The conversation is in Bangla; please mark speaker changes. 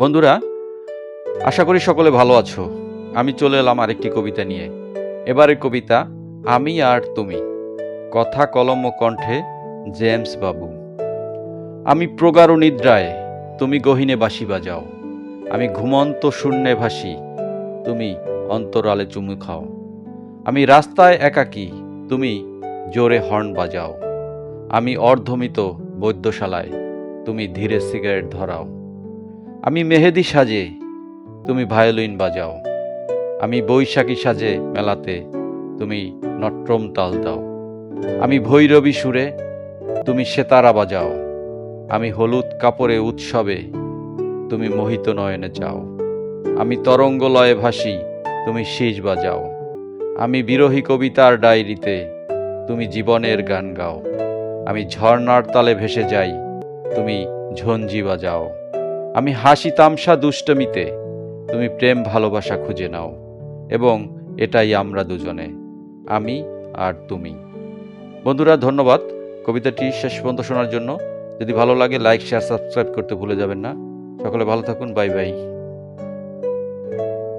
Speaker 1: বন্ধুরা, আশা করি সকলে ভালো আছো। আমি চলে এলাম আরেকটি কবিতা নিয়ে। এবারের কবিতা, আমি আর তুমি। কথা কলম ও কণ্ঠে, জেমস বাবু। আমি প্রগাঢ় নিদ্রায়, তুমি গহিনে বাঁশি বাজাও। আমি ঘুমন্ত শূন্যে ভাসি, তুমি অন্তরালে চুমু খাও। আমি রাস্তায় একাকী, তুমি জোরে হর্ন বাজাও। আমি অর্ধমিত বৈদ্যশালায়, তুমি ধীরে সিগারেট ধরাও। আমি মেহেদি সাজে, তুমি ভায়োলিন বাজাও। আমি বৈশাখী সাজে মেলাতে, তুমি নট্রম তাল দাও। আমি ভৈরবী সুরে, তুমি সেতারা বাজাও। আমি হলুদ কাপড়ে উৎসবে, তুমি মোহিত নয়নে যাও। আমি তরঙ্গ লয়ে ভাসি, তুমি শীষ বাজাও। আমি বিরহী কবিতার ডায়েরিতে, তুমি জীবনের গান গাও। আমি ঝর্ণার তালে ভেসে যাই, তুমি ঝঞ্জি বাজাও। আমি হাসি তামসা দুষ্টমিতে, তুমি প্রেম ভালোবাসা খুঁজে নাও, এবং এটাই আমরা দুজনে, আমি আর তুমি। বন্ধুরা, ধন্যবাদ। কবিতাটি শেষ পর্যন্ত শোনার জন্য। যদি ভালো লাগে, লাইক শেয়ার সাবস্ক্রাইব করতে ভুলে যাবেন না। সকলে ভালো থাকুন, বাই বাই।